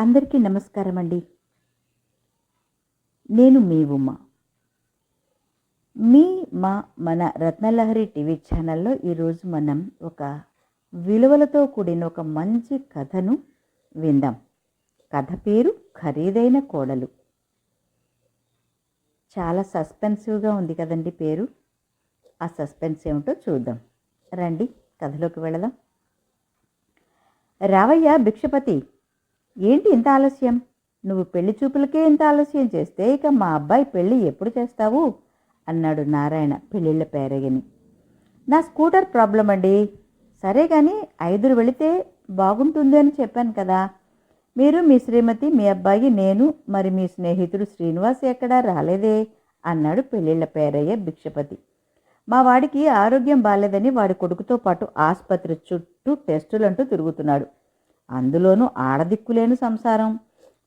అందరికీ నమస్కారం అండి నేను మీ ఉమ్మ మీ మా మన రత్నలహరి టీవీ ఛానల్లో ఈరోజు మనం ఒక విలువలతో కూడిన ఒక మంచి కథను విందాం. కథ పేరు ఖరీదైన కోడలు. చాలా సస్పెన్సివ్గా ఉంది కదండి పేరు. ఆ సస్పెన్స్ ఏమిటో చూద్దాం. రండి కథలోకి వెళదాం. రావయ్య భిక్షపతి ఏంటి ఇంత ఆలస్యం? నువ్వు పెళ్ళి చూపులకే ఇంత ఆలస్యం చేస్తే ఇక మా అబ్బాయి పెళ్ళి ఎప్పుడు చేస్తావు? అన్నాడు నారాయణ పెళ్ళిళ్ళ పేరగిని. నా స్కూటర్ ప్రాబ్లం అండి. సరే కానీ ఐదురు వెళితే బాగుంటుంది అని చెప్పాను కదా. మీరు మీ శ్రీమతి మీ అబ్బాయి నేను మరి మీ స్నేహితుడు శ్రీనివాస్ ఎక్కడా రాలేదే? అన్నాడు పెళ్ళిళ్ళ పేరయ్య భిక్షపతి. మా వాడికి ఆరోగ్యం బాలేదని వాడి కొడుకుతో పాటు ఆసుపత్రి చుట్టూ టెస్టులంటూ తిరుగుతున్నాడు. అందులోనూ ఆడదిక్కులేని సంసారం.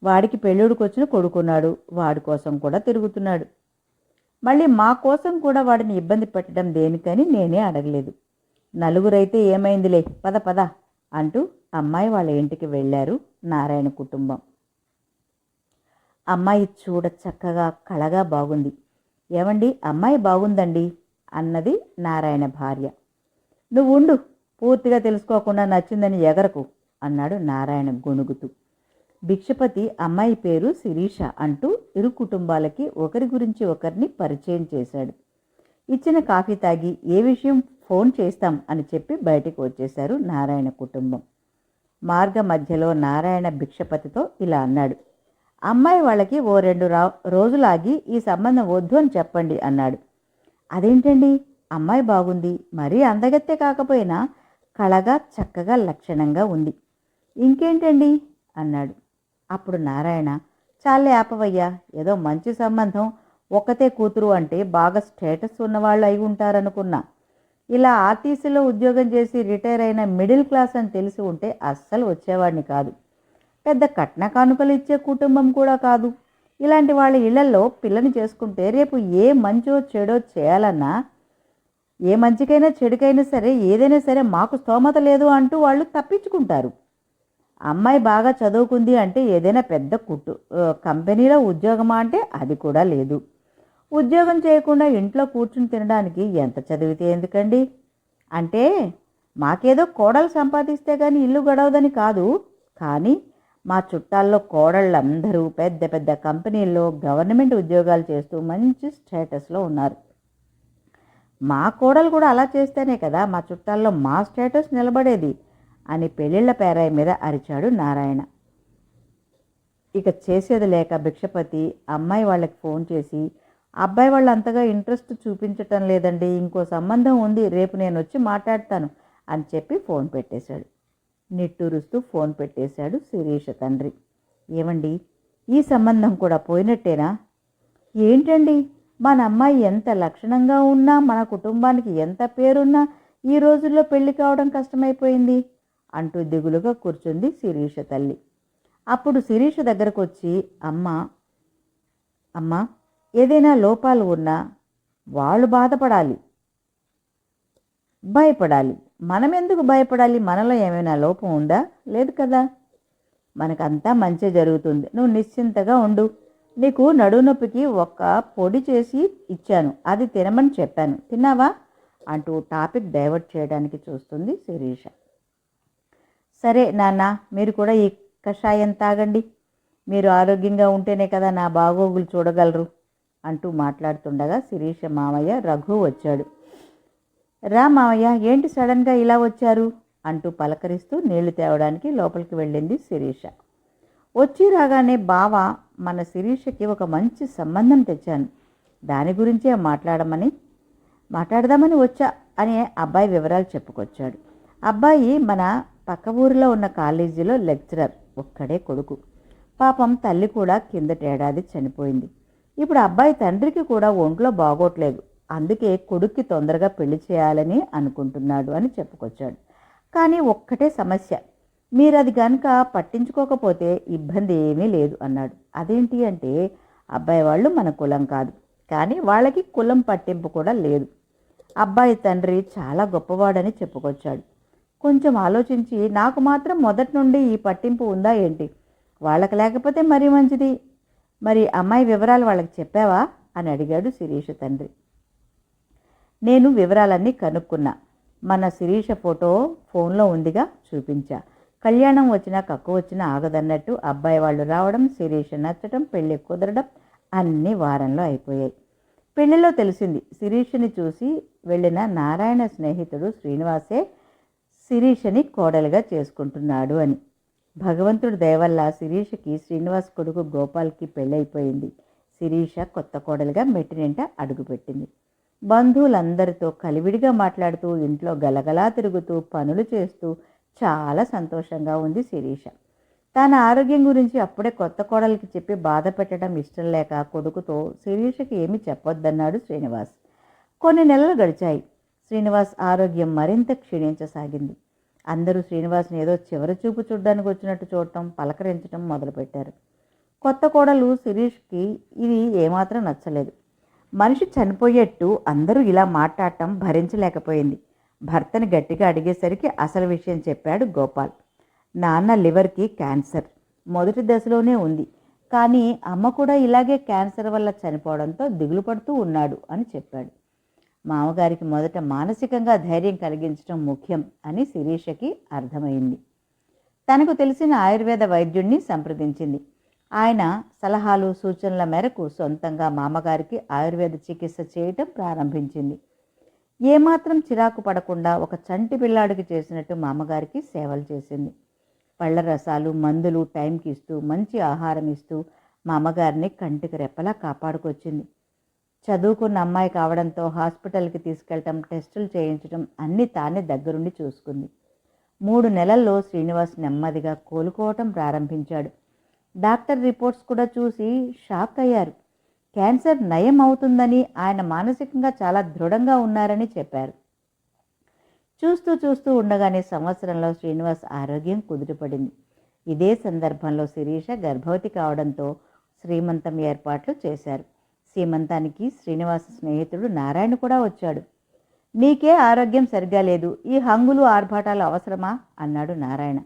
వాడికి పెళ్ళుడికొచ్చిన కొడుకున్నాడు. వాడి కోసం కూడా తిరుగుతున్నాడు. మళ్ళీ మా కోసం కూడా వాడిని ఇబ్బంది పెట్టడం దేనికని నేనే అడగలేదు. నలుగురైతే ఏమైందిలే పద పద అంటూ అమ్మాయి వాళ్ళ ఇంటికి వెళ్ళారు నారాయణ కుటుంబం. అమ్మాయి చూడ చక్కగా కళగా బాగుంది. ఏమండి అమ్మాయి బాగుందండి అన్నది నారాయణ భార్య. నువ్వు ఉండు పూర్తిగా తెలుసుకోకుండా నచ్చిందని ఎగరకు. అన్నాడు నారాయణ గొణుగుతూ. భిక్షపతి అమ్మాయి పేరు శిరీష అంటూ ఇరు కుటుంబాలకి ఒకరి గురించి ఒకరిని పరిచయం చేశాడు. ఇచ్చిన కాఫీ తాగి ఏ విషయం ఫోన్ చేస్తాం అని చెప్పి బయటికి వచ్చేశారు నారాయణ కుటుంబం. మార్గ మధ్యలో నారాయణ భిక్షపతితో ఇలా అన్నాడు. అమ్మాయి వాళ్ళకి ఓ రెండు రా రోజులాగి ఈ సంబంధం వద్దు అని చెప్పండి అన్నాడు. అదేంటండి? అమ్మాయి బాగుంది మరీ అందగత్తే కాకపోయినా కళగా చక్కగా లక్షణంగా ఉంది. ఇంకేంటండి? అన్నాడు. అప్పుడు నారాయణ చాలే ఆపవయ్యా ఏదో మంచి సంబంధం. ఒక్కతే కూతురు అంటే బాగా స్టేటస్ ఉన్నవాళ్ళు అయి ఉంటారనుకున్నా. ఇలా ఆర్టీసీలో ఉద్యోగం చేసి రిటైర్ అయిన మిడిల్ క్లాస్ అని తెలిసి ఉంటే అస్సలు వచ్చేవాడిని కాదు. పెద్ద కట్న కానుకలు ఇచ్చే కుటుంబం కూడా కాదు. ఇలాంటి వాళ్ళ ఇళ్ళలో పిల్లని చేసుకుంటే రేపు ఏ మంచో చెడో చేయాలన్నా ఏ మంచికైనా చెడుకైనా సరే ఏదైనా సరే మాకు స్తోమత లేదు అంటూ వాళ్ళు తప్పించుకుంటారు. అమ్మాయి బాగా చదువుకుంది అంటే ఏదైనా పెద్ద కుట్టు కంపెనీలో ఉద్యోగమా అంటే అది కూడా లేదు. ఉద్యోగం చేయకుండా ఇంట్లో కూర్చుని తినడానికి ఎంత చదివితే ఎందుకండి? అంటే మాకేదో కోడలు సంపాదిస్తే కానీ ఇల్లు గడవదని కాదు. కానీ మా చుట్టాల్లో కోడళ్ళందరూ పెద్ద పెద్ద కంపెనీల్లో గవర్నమెంట్ ఉద్యోగాలు చేస్తూ మంచి స్టేటస్లో ఉన్నారు. మా కోడలు కూడా అలా చేస్తేనే కదా మా చుట్టాల్లో మా స్టేటస్ నిలబడేది. అని పెళ్ళిళ్ళ పేరాయి మీద అరిచాడు నారాయణ. ఇక చేసేది లేక భిక్షపతి అమ్మాయి వాళ్ళకి ఫోన్ చేసి అబ్బాయి వాళ్ళు అంతగా ఇంట్రెస్ట్ చూపించటం లేదండి ఇంకో సంబంధం ఉంది రేపు నేను వచ్చి మాట్లాడతాను అని చెప్పి ఫోన్ పెట్టేశాడు. నిట్టూరుస్తూ ఫోన్ పెట్టేశాడు శిరీష తండ్రి. ఏమండి ఈ సంబంధం కూడా పోయినట్టేనా? ఏంటండి మన అమ్మాయి ఎంత లక్షణంగా ఉన్నా మన కుటుంబానికి ఎంత పేరున్నా ఈ రోజుల్లో పెళ్ళి కావడం కష్టమైపోయింది. అంటూ దిగులుగా కూర్చుంది శిరీష తల్లి. అప్పుడు శిరీష దగ్గరకు వచ్చి అమ్మ అమ్మ ఏదైనా లోపాలు ఉన్నా వాళ్ళు బాధపడాలి. భయపడాలి. మనం ఎందుకు భయపడాలి? మనలో ఏమైనా లోపం ఉందా? లేదు కదా. మనకంతా మంచి జరుగుతుంది. నువ్వు నిశ్చింతగా ఉండు. నీకు నడువు నొప్పికి ఒక పొడి చేసి ఇచ్చాను. అది తినమని చెప్పాను. తిన్నావా? అంటూ టాపిక్ డైవర్ట్ చేయడానికి చూస్తుంది శిరీష. సరే నాన్న మీరు కూడా ఈ కషాయం తాగండి. మీరు ఆరోగ్యంగా ఉంటేనే కదా నా బాగోగులు చూడగలరు అంటూ మాట్లాడుతుండగా శిరీష మామయ్య రఘు వచ్చాడు. రా మామయ్య ఏంటి సడన్గా ఇలా వచ్చారు? అంటూ పలకరిస్తూ నీళ్ళు తేవడానికి లోపలికి వెళ్ళింది శిరీష. వచ్చి రాగానే బావ మన శిరీషకి ఒక మంచి సంబంధం తెచ్చాను. దాని గురించే మాట్లాడమని మాట్లాడదామని వచ్చా అని అబ్బాయి వివరాలు చెప్పుకొచ్చాడు. అబ్బాయి మన పక్క ఊరిలో ఉన్న కాలేజీలో లెక్చరర్ ఒక్కడే కొడుకు. పాపం తల్లి కూడా కిందటేడాది చనిపోయింది. ఇప్పుడు అబ్బాయి తండ్రికి కూడా ఒంట్లో బాగోట్లేదు. అందుకే కొడుక్కి తొందరగా పెళ్ళి చేయాలని అనుకుంటున్నాడు అని చెప్పుకొచ్చాడు. కానీ ఒక్కటే సమస్య. మీరు అది కనుక పట్టించుకోకపోతే ఇబ్బంది ఏమీ లేదు అన్నాడు. అదేంటి అంటే అబ్బాయి వాళ్ళు మన కులం కాదు. కానీ వాళ్ళకి కులం పట్టింపు కూడా లేదు. అబ్బాయి తండ్రి చాలా గొప్పవాడని చెప్పుకొచ్చాడు. కొంచెం ఆలోచించి నాకు మాత్రం మొదటి నుండి ఈ పట్టింపు ఉందా ఏంటి? వాళ్ళకి లేకపోతే మరీ మంచిది? మరి అమ్మాయి వివరాలు వాళ్ళకి చెప్పావా? అని అడిగాడు శిరీష తండ్రి. నేను వివరాలన్నీ కనుక్కున్నా. మన శిరీష ఫోటో ఫోన్లో ఉందిగా చూపించా. కళ్యాణం వచ్చినా కక్కు వచ్చినా ఆగదన్నట్టు అబ్బాయి వాళ్ళు రావడం శిరీష నచ్చడం పెళ్ళి కుదరడం అన్నీ వారంలో అయిపోయాయి. పెళ్ళిలో తెలిసింది శిరీషని చూసి వెళ్ళిన నారాయణ స్నేహితుడు శ్రీనివాసే శిరీషని కోడలుగా చేసుకుంటున్నాడు అని. భగవంతుడి దయవల్ల శిరీషకి శ్రీనివాస్ కొడుకు గోపాల్కి పెళ్ళైపోయింది. శిరీష కొత్త కోడలుగా మెట్టినింట అడుగుపెట్టింది. బంధువులందరితో కలివిడిగా మాట్లాడుతూ ఇంట్లో గలగలా తిరుగుతూ పనులు చేస్తూ చాలా సంతోషంగా ఉంది శిరీష. తన ఆరోగ్యం గురించి అప్పుడే కొత్త కోడలికి చెప్పి బాధ పెట్టడం ఇష్టం లేక కొడుకుతో శిరీషకి ఏమీ చెప్పొద్దన్నాడు శ్రీనివాస్. కొన్ని నెలలు గడిచాయి. శ్రీనివాస్ ఆరోగ్యం మరింత క్షీణించసాగింది. అందరూ శ్రీనివాస్ని ఏదో చివరి చూపు చూడడానికి వచ్చినట్టు చూడటం పలకరించడం మొదలుపెట్టారు. కొత్త కోడలు శిరీష్కి ఇది ఏమాత్రం నచ్చలేదు. మనిషి చనిపోయేట్టు అందరూ ఇలా మాట్లాడటం భరించలేకపోయింది. భర్తని గట్టిగా అడిగేసరికి అసలు విషయం చెప్పాడు గోపాల్. నాన్న లివర్కి క్యాన్సర్. మొదటి దశలోనే ఉంది. కానీ అమ్మ కూడా ఇలాగే క్యాన్సర్ వల్ల చనిపోవడంతో దిగులు పడుతూ ఉన్నాడు అని చెప్పాడు. మామగారికి మొదట మానసికంగా ధైర్యం కలిగించడం ముఖ్యం అని శిరీషకి అర్థమైంది. తనకు తెలిసిన ఆయుర్వేద వైద్యుణ్ణి సంప్రదించింది. ఆయన సలహాలు సూచనల మేరకు సొంతంగా మామగారికి ఆయుర్వేద చికిత్స చేయటం ప్రారంభించింది. ఏమాత్రం చిరాకు పడకుండా ఒక చంటి పిల్లాడికి చేసినట్టు మామగారికి సేవలు చేసింది. పళ్ళ రసాలు మందులు టైంకి ఇస్తూ మంచి ఆహారం ఇస్తూ మామగారిని కంటికి రెప్పలా కాపాడుకొచ్చింది. చదువుకున్న అమ్మాయి కావడంతో హాస్పిటల్కి తీసుకెళ్ళటం టెస్టులు చేయించడం అన్నీ తానే దగ్గరుండి చూసుకుంది. మూడు నెలల్లో శ్రీనివాస్ నెమ్మదిగా కోలుకోవటం ప్రారంభించాడు. డాక్టర్ రిపోర్ట్స్ కూడా చూసి షాక్ అయ్యారు. క్యాన్సర్ నయం అవుతుందని ఆయన మానసికంగా చాలా దృఢంగా ఉన్నారని చెప్పారు. చూస్తూ చూస్తూ ఉండగానే సంవత్సరంలో శ్రీనివాస్ ఆరోగ్యం కుదుటపడింది. ఇదే సందర్భంలో శిరీష గర్భవతి కావడంతో శ్రీమంతం ఏర్పాట్లు చేశారు. సీమంతానికి శ్రీనివాస స్నేహితుడు నారాయణ కూడా వచ్చాడు. నీకే ఆరోగ్యం సరిగా లేదు ఈ హంగులు ఆర్భాటాలు అవసరమా? అన్నాడు నారాయణ.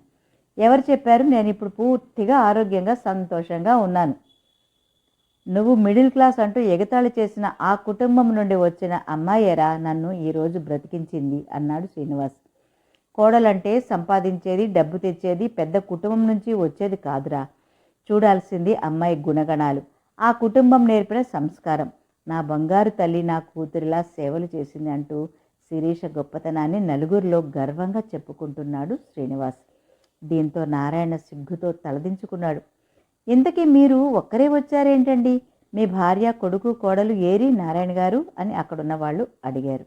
ఎవరు చెప్పారు? నేను ఇప్పుడు పూర్తిగా ఆరోగ్యంగా సంతోషంగా ఉన్నాను. నువ్వు మిడిల్ క్లాస్ అంటూ ఎగతాళి చేసిన ఆ కుటుంబం నుండి వచ్చిన అమ్మాయేరా? నన్ను ఈరోజు బ్రతికించింది అన్నాడు శ్రీనివాస్. కోడలంటే సంపాదించేది డబ్బు తెచ్చేది పెద్ద కుటుంబం నుంచి వచ్చేది కాదురా. చూడాల్సింది అమ్మాయి గుణగణాలు. ఆ కుటుంబం నేర్పిన సంస్కారం. నా బంగారు తల్లి నా కూతురిలా సేవలు చేసింది అంటూ శిరీష గొప్పతనాన్ని నలుగురిలో గర్వంగా చెప్పుకుంటున్నాడు శ్రీనివాస్. దీంతో నారాయణ సిగ్గుతో తలదించుకున్నాడు. ఇంతకీ మీరు ఒక్కరే వచ్చారేంటండి? మీ భార్య కొడుకు కోడలు ఏరి నారాయణ గారు? అని అక్కడున్న వాళ్ళు అడిగారు.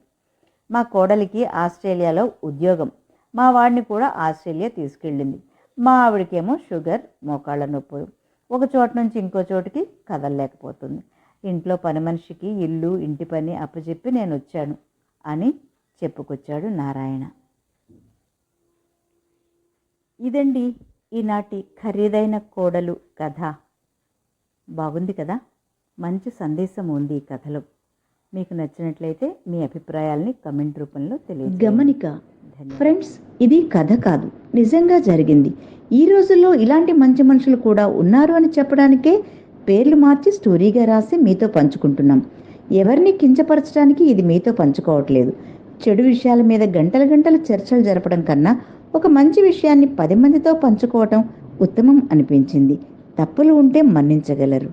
మా కోడలికి ఆస్ట్రేలియాలో ఉద్యోగం. మా వాడిని కూడా ఆస్ట్రేలియా తీసుకెళ్ళింది. మా ఆవిడకేమో షుగర్ మోకాళ్ళ నొప్పులు. ఒక చోట నుంచి ఇంకో చోటికి కదలలేకపోతుంది. ఇంట్లో పని మనిషికి ఇల్లు ఇంటి పని అప్పచెప్పి నేను వచ్చాను అని చెప్పుకొచ్చాడు నారాయణ. ఇదండి ఈనాటి ఖరీదైన కోడలు కథ. బాగుంది కదా? మంచి సందేశం ఉంది ఈ కథలో. మీకు నచ్చినట్లయితే మీ అభిప్రాయాల్ని కమెంట్ రూపంలో తెలియజేయండి. గమనిక. ఫ్రెండ్స్ ఇది కథ కాదు నిజంగా జరిగింది. ఈ రోజుల్లో ఇలాంటి మంచి మనుషులు కూడా ఉన్నారు అని చెప్పడానికే పేర్లు మార్చి స్టోరీగా రాసి మీతో పంచుకుంటున్నాం. ఎవరిని కించపరచడానికి ఇది మీతో పంచుకోవట్లేదు. చెడు విషయాల మీద గంటల గంటల చర్చలు జరపడం కన్నా ఒక మంచి విషయాన్ని పది మందితో పంచుకోవటం ఉత్తమం అనిపించింది. తప్పులు ఉంటే మన్నించగలరు.